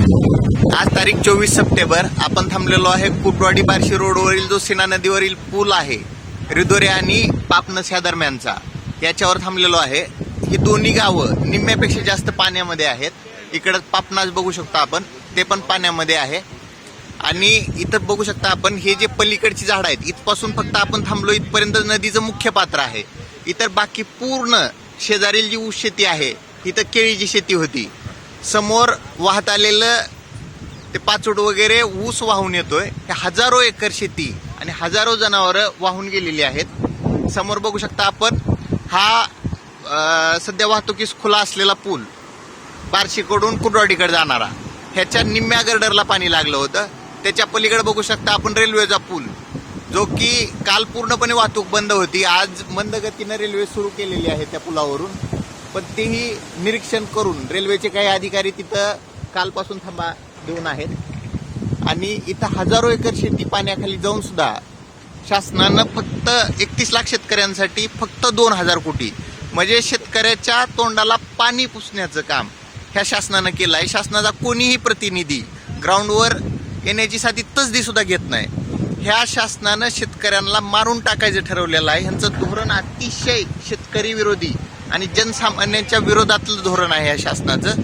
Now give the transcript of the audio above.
आज तारीख चोवीस सप्टेंबर. आपण थांबलेलो आहे कुटवाडी बार्शी रोडवरील जो सीना नदीवरील पूल आहे. रिदोरे आणि पापनस ह्या दरम्यानचा. याच्यावर थांबलेलो आहे. ही दोन्ही गावं निम्म्यापेक्षा जास्त पाण्यामध्ये आहेत. इकडं पापनास बघू शकतो आपण. ते पण पाण्यामध्ये आहे. आणि इथं बघू शकता आपण हे जे पलीकडची झाड आहेत इथपासून फक्त आपण थांबलो इथपर्यंत नदीचं मुख्य पात्र आहे. इतर बाकी पूर्ण शेजारील जी ऊस शेती आहे इथं केळीची शेती होती. समोर वाहत आलेलं ते पाचूट वगैरे ऊस वाहून येतोय. हे हजारो एकर शेती आणि हजारो जनावरं वाहून गेलेली आहेत. समोर बघू शकता आपण हा सध्या वाहतुकीस खुला असलेला पूल बार्शीकडून कुडवाडीकडे जाणारा. ह्याच्या निम्म्या गर्डरला पाणी लागलं होतं. त्याच्या पलीकडे बघू शकता आपण रेल्वेचा पूल जो की काल पूर्णपणे वाहतूक बंद होती. आज मंद गतीनं रेल्वे सुरू केलेली आहे त्या पुलावरून. पण तेही निरीक्षण करून रेल्वेचे काही अधिकारी तिथं कालपासून थांबा देऊन आहेत. आणि इथं हजारो एकर शेती पाण्याखाली जाऊन सुद्धा शासनानं फक्त एकतीस लाख शेतकऱ्यांसाठी फक्त दोन हजार कोटी म्हणजे शेतकऱ्याच्या तोंडाला पाणी पुसण्याचं काम ह्या शासनानं केलं आहे शासनाचा कोणीही प्रतिनिधी ग्राउंडवर येण्याची साधी तसदी सुद्धा घेत नाही. ह्या शासनानं शेतकऱ्यांना मारून टाकायचं ठरवलेलं आहे. ह्यांचं धोरण अतिशय शेतकरी विरोधी आणि जनसामान्यांच्या विरोधातलं धोरण आहे या शासनाचं.